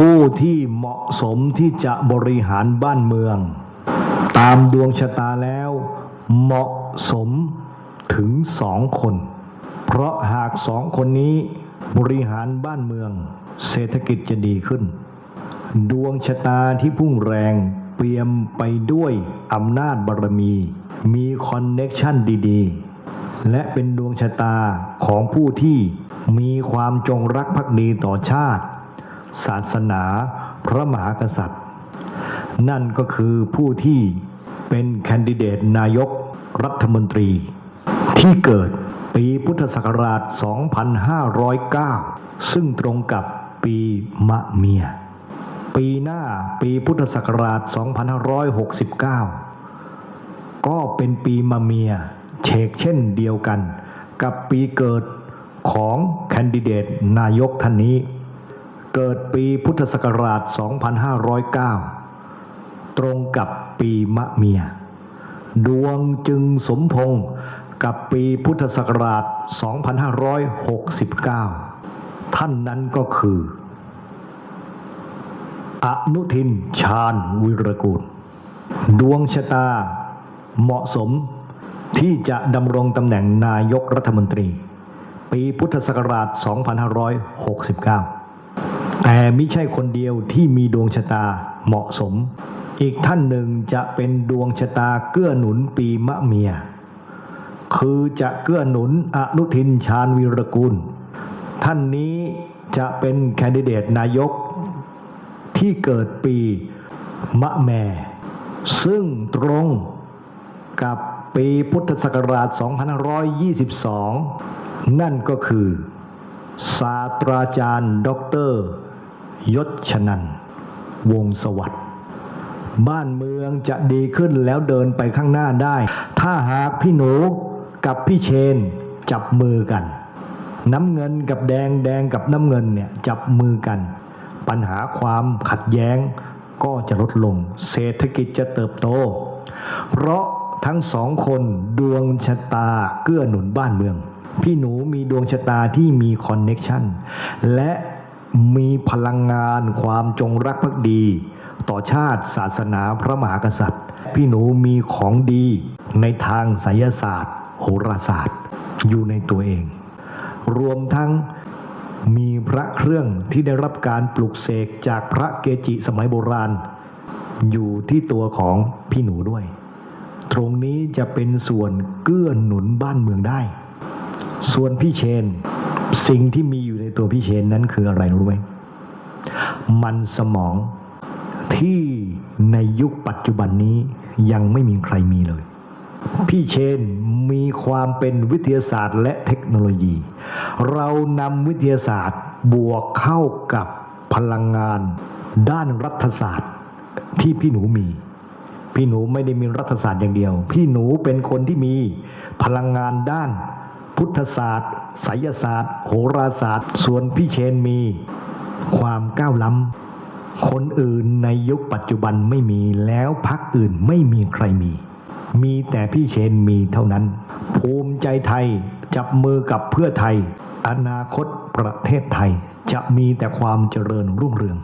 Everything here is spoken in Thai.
ผู้ที่เหมาะสมที่จะบริหารบ้านเมือง ตามดวงชะตาแล้ว เหมาะสมถึงสองคน เพราะหากสองคนนี้บริหารบ้านเมือง เศรษฐกิจจะดีขึ้น ดวงชะตาที่พุ่งแรงเปี่ยมไปด้วยอำนาจบารมี มีคอนเน็กชันดีๆ และเป็นดวงชะตาของผู้ที่มีความจงรักภักดีต่อชาติ ศาสนาพระมหากษัตริย์ นั่นก็คือผู้ที่เป็นแคนดิเดตนายกรัฐมนตรี ที่เกิดปีพุทธศักราช 2509 ซึ่งตรงกับปีมะเมีย ปีหน้าปีพุทธศักราช 2569 ก็เป็นปีมะเมียเชกเช่นเดียวกัน กับปีเกิดของแคนดิเดตนายกท่านนี้ เกิดปีพุทธศักราช 2509 ตรงกับปีมะเมีย ดวงจึงสมพงษ์กับปีพุทธศักราช 2569 ท่านนั้นก็คือ อนุทินชาญวิรกูล ดวงชะตาเหมาะสมที่จะดำรงตำแหน่งนายกรัฐมนตรี ปีพุทธศักราช 2569 แต่ไม่ใช่คนเดียวที่มีดวงชะตาเหมาะสม อีกท่านหนึ่งจะเป็นดวงชะตาเกื้อหนุนปีมะเมีย คือจะเกื้อหนุนอนุทินชาญวีรกูล ท่านนี้จะเป็นแคนดิเดตนายกที่เกิดปีมะแม่ ซึ่งตรงกับปีพุทธศักราช 2522 นั่นก็คือ ศาสตราจารย์ด็อกเตอร์ ยศชนันวงสวัสดิ์บ้านเมืองจะดีขึ้นแล้วเดินไปข้างหน้าได้ ถ้าหากพี่หนูกับพี่เชนจับมือกัน น้ำเงินกับแดงแดงกับน้ำเงินเนี่ยจับมือกัน ปัญหาความขัดแย้งก็จะลดลง เศรษฐกิจจะเติบโต เพราะทั้งสองคนดวงชะตาเกื้อหนุนบ้านเมือง พี่หนูมีดวงชะตาที่มีคอนเน็กชันและ มีพลังงานความจงรักภักดี ต่อชาติศาสนาพระมหากษัตริย์ พี่หนูมีของดีในทางไสยศาสตร์ โหราศาสตร์ อยู่ในตัวเอง รวมทั้งมีพระเครื่องที่ได้รับการปลุกเสกจากพระเกจิสมัยโบราณ อยู่ที่ตัวของพี่หนูด้วย ตรงนี้จะเป็นส่วนเกื้อหนุนบ้านเมืองได้ ส่วนพี่เชน สิ่งที่มีอยู่ในตัวพี่เชนนั้นคืออะไรรู้ไหมมันสมองที่ในยุคปัจจุบันนี้ยังไม่มีใครมีเลย พี่เชนมีความเป็นวิทยาศาสตร์และเทคโนโลยี เรานำวิทยาศาสตร์บวกเข้ากับพลังงาน ด้านรัฐศาสตร์ที่พี่หนูมี พี่หนูไม่ได้มีรัฐศาสตร์อย่างเดียว พี่หนูเป็นคนที่มีพลังงานด้าน พุทธศาสตร์ไสยศาสตร์ โหราศาสตร์ ส่วนพี่เชนมี ความก้าวล้ำคนอื่นในยุคปัจจุบันไม่มีแล้วพักอื่นไม่มีใครมี มีแต่พี่เชนมีเท่านั้น ภูมิใจไทยจับมือกับเพื่อไทย อนาคตประเทศไทยจะมีแต่ความเจริญรุ่งเรือง